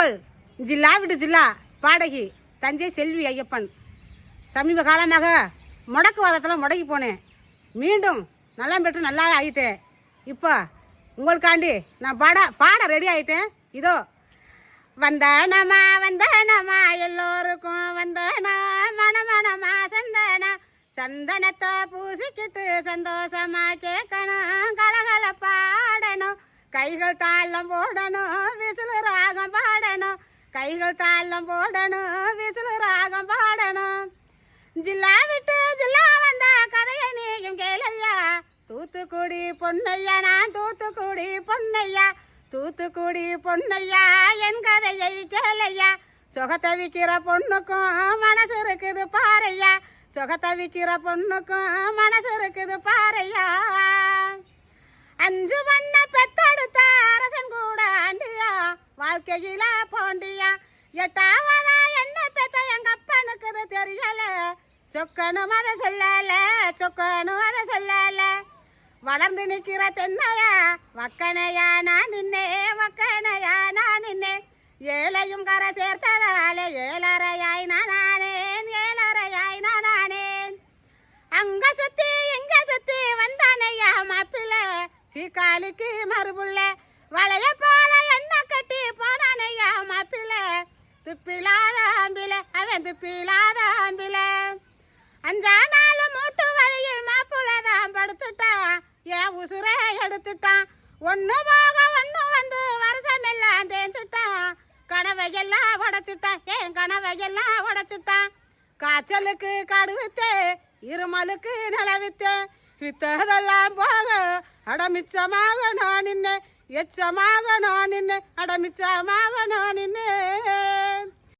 உங்கள் ஜில்லா விட்டு ஜில்லா. பாடகி தஞ்சை செல்வி ஐயப்பன். சமீப காலமாக முடக்கு வாரத்தில் முடக்கி போனேன். மீண்டும் நல்லா பெற்று நல்லா ஆகிட்டேன் இப்போ உங்களுக்காண்டி நான் பாட பாட ரெடி ஆகிட்டேன் இதோ வந்தனமா வந்தனமா எல்லோருக்கும் வந்தனா மணமணமா சந்தனா சந்தனத்தை பூசிக்கிட்டு சந்தோஷமா கேட்கணும் கலகல பாடணும் கைகள் தாளம் போடணும் விசிலு ராகம் கைகள் தாளம் போடணும் விசிலு ராகம் பாடணும். ஜில்லா விட்டு ஜில்லா வந்த கதையை நீயும் கேளையா தூத்துக்குடி பொன்னையா நான் தூத்துக்குடி பொன்னையா. தூத்துக்குடி பொன்னையா என் கதையை கேளையா சுகத்தை விற்கிற பொண்ணுக்கும் மனசு இருக்குது பாறையா சுகத்தை விற்கிற பொண்ணுக்கும் மனசு வாழ்க்கையில போண்டியா? எட்டாவதா என்ன பெத்த எங்க அப்பனுக்கு தெரியல. சொக்கனும் அதை சொல்லல சொக்கனும் அதை சொல்லல. வளர்ந்து நிக்கிற தென்னையா? வக்கனையா நான் நின்னே வக்கனையா நான் நின்னே. ஏழையும் கரை சேர்த்ததால ஏழரையாய் நானேன் நான் நானேன் அங்க சுத்தி இங்க சுத்தி வந்தானையா மாப்பிள்ள? சீக்காலுக்கு மறுபுள்ள வளையப்ப போல என்ன கட்டி போனானையா மாப்பிள்ள துப்பிலாதாம்பில அவன் துப்பிலாதாம்பில. அஞ்சா நாள் மூட்டு வழியில் மாப்பிள்ள தான் படுத்துட்டான். ஏன் உசுரே எடுத்துட்டான்? ஒன்று போக ஒன்று வந்து வருஷம் எல்லாம் தேஞ்சுட்டான் கனவையெல்லாம் உடைச்சுட்டான் ஏன் கனவையெல்லாம் உடைச்சுட்டான் காய்ச்சலுக்கு கடுவித்தே இருமலுக்கு நிலவித்தே வித்ததெல்லாம் போக அடமிச்சமாக நான் நின்று எச்சமாக நான் நின்று அடமிச்சமாக நான் நின்று